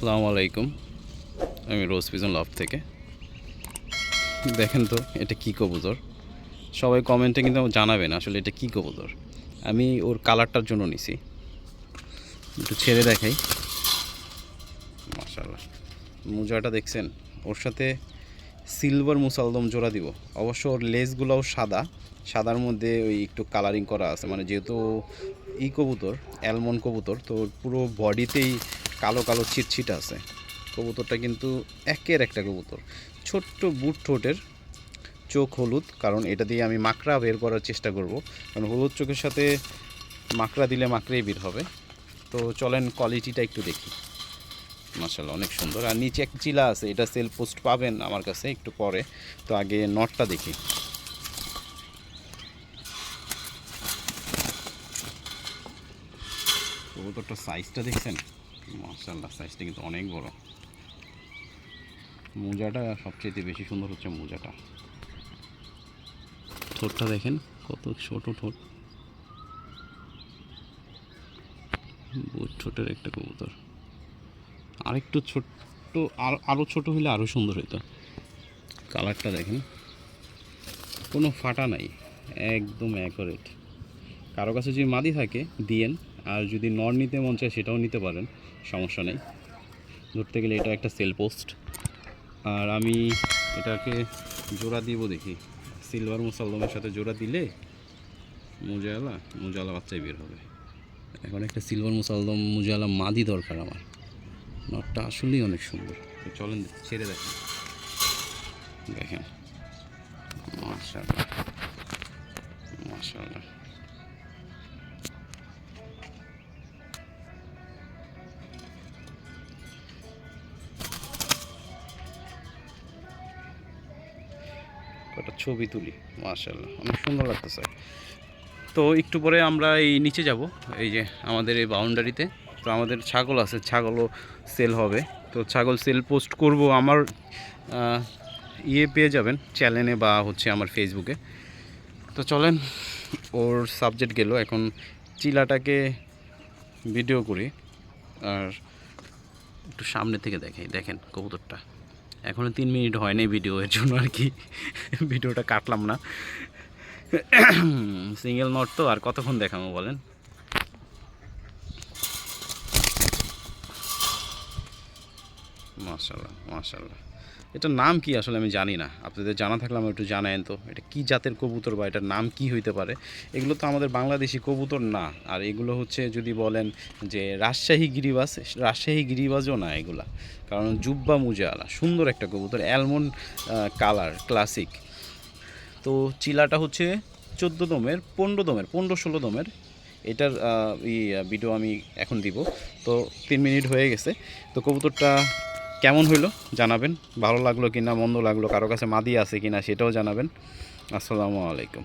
আসসালামু আলাইকুম। আমি রোজ পিজন লভ থেকে। দেখেন তো, এটা কী কবুতর? সবাই কমেন্টে কিন্তু জানাবেন আসলে এটা কী কবুতর। আমি ওর কালারটার জন্য নিছি। একটু ছেড়ে দেখাই। মাশাল্লাহ মোজাটা দেখছেন? ওর সাথে সিলভার মুসালদম জোড়া দিব। অবশ্য ওর লেজগুলোও সাদা। সাদার মধ্যে ওই একটু কালারিং করা আছে। মানে যেহেতু ই কবুতর অ্যালমন্ড কবুতর, তো পুরো বডিতেই কালো কালো ছিটছিট আছে। কবুতরটা কিন্তু একের একটা কবুতর। ছোট্ট বুট ঠোঁটের, চোখ হলুদ, কারণ এটা দিয়ে আমি মাকড়া বের করার চেষ্টা করব। কারণ হলুদ চোখের সাথে মাকড়া দিলে মাকড়াই বের হবে। তো চলেন কোয়ালিটিটা একটু দেখি। মাসাল্লাহ অনেক সুন্দর। আর নিচে এক চিলা আছে, এটা সেল পোস্ট পাবেন আমার কাছে একটু পরে। তো আগে নটটা দেখি। কবুতরটার সাইজটা দেখছেন? মাসাল্লাহ সাইজটা কিন্তু অনেক বড়। মোজাটা সবচেয়ে বেশি সুন্দর হচ্ছে মোজাটা। ঠোঁটটা দেখেন, কত ছোট ঠোঁট। ঠোঁটের একটা কবুতর। আরেকটু ছোট্ট, আর আরও ছোট হলে আরও সুন্দর হতো কালারটা দেখেন, কোনো ফাটা নাই, একদম অ্যাকোরেট কারও কাছে যদি মাদি থাকে, দিয়েন। আর যদি নর নিতে মন চায় সেটাও নিতে পারেন, সমস্যা নেই। ধরতে গেলে এটা একটা সেল পোস্ট আর আমি এটাকে জোড়া দিব দেখি। সিলভার মুসাল্লমের সাথে জোড়া দিলে মুজালা মুজালা বাচ্চাই বের হবে। এখন একটা সিলভার মুসালদম মুজালা মাদি দরকার আমার। নটটা আসলেই অনেক সুন্দর। চলেন ছেড়ে দেখেন দেখেন। মাশাআল্লাহ। মাশাআল্লাহ। কটা ছবি তুলি, মাশাআল্লাহ, অনেক সুন্দর লাগতেছে। তো একটু পরে আমরা এই নিচে যাব, এই যে আমাদের এই বাউন্ডারিতে। তো আমাদের ছাগল আছে, ছাগলও সেল হবে। তো ছাগল সেল পোস্ট করব আমার ইয়ে পেয়ে যাবেন চ্যানেলে বা হচ্ছে আমার ফেসবুকে তো চলেন, ওর সাবজেক্ট গেল, এখন চিলাটাকে ভিডিও করি, আর একটু সামনে থেকে দেখাই, দেখেন কবুতরটা। এখনও তিন মিনিট হয়নি ভিডিও এর জন্য আর কি। ভিডিওটা কাটলাম না। সিঙ্গেল নট তো, আর কতক্ষণ দেখাবো বলেন? মাশাল্লাহ মাশাল্লাহ এটার নাম কি আসলে আমি জানি না। আপনাদের জানা থাকলে আমার একটু জানায়েন তো, এটা কি জাতের কবুতর বা এটার নাম কি হইতে পারে? এগুলো তো আমাদের বাংলাদেশি কবুতর না, আর এগুলো হচ্ছে যদি বলেন যে রাজশাহী গিরিবাজ রাজশাহী গিরিবাজও না এগুলা, কারণ জুব্বা মুজালা, সুন্দর একটা কবুতর অ্যালমন্ড কালার ক্লাসিক তো চিলাটা হচ্ছে চোদ্দ দমের, পনেরো দমের, পনেরো ষোলো দমের, এটার ভিডিও আমি এখন দিব। তো তিন মিনিট হয়ে গেছে। তো কবুতরটা কেমন হইল জানাবেন? ভালো লাগল কিনা, মন্দ লাগল, কারও কাছে মাদি আছে কিনা সেটাও জানাবেন। আসসালামু আলাইকুম।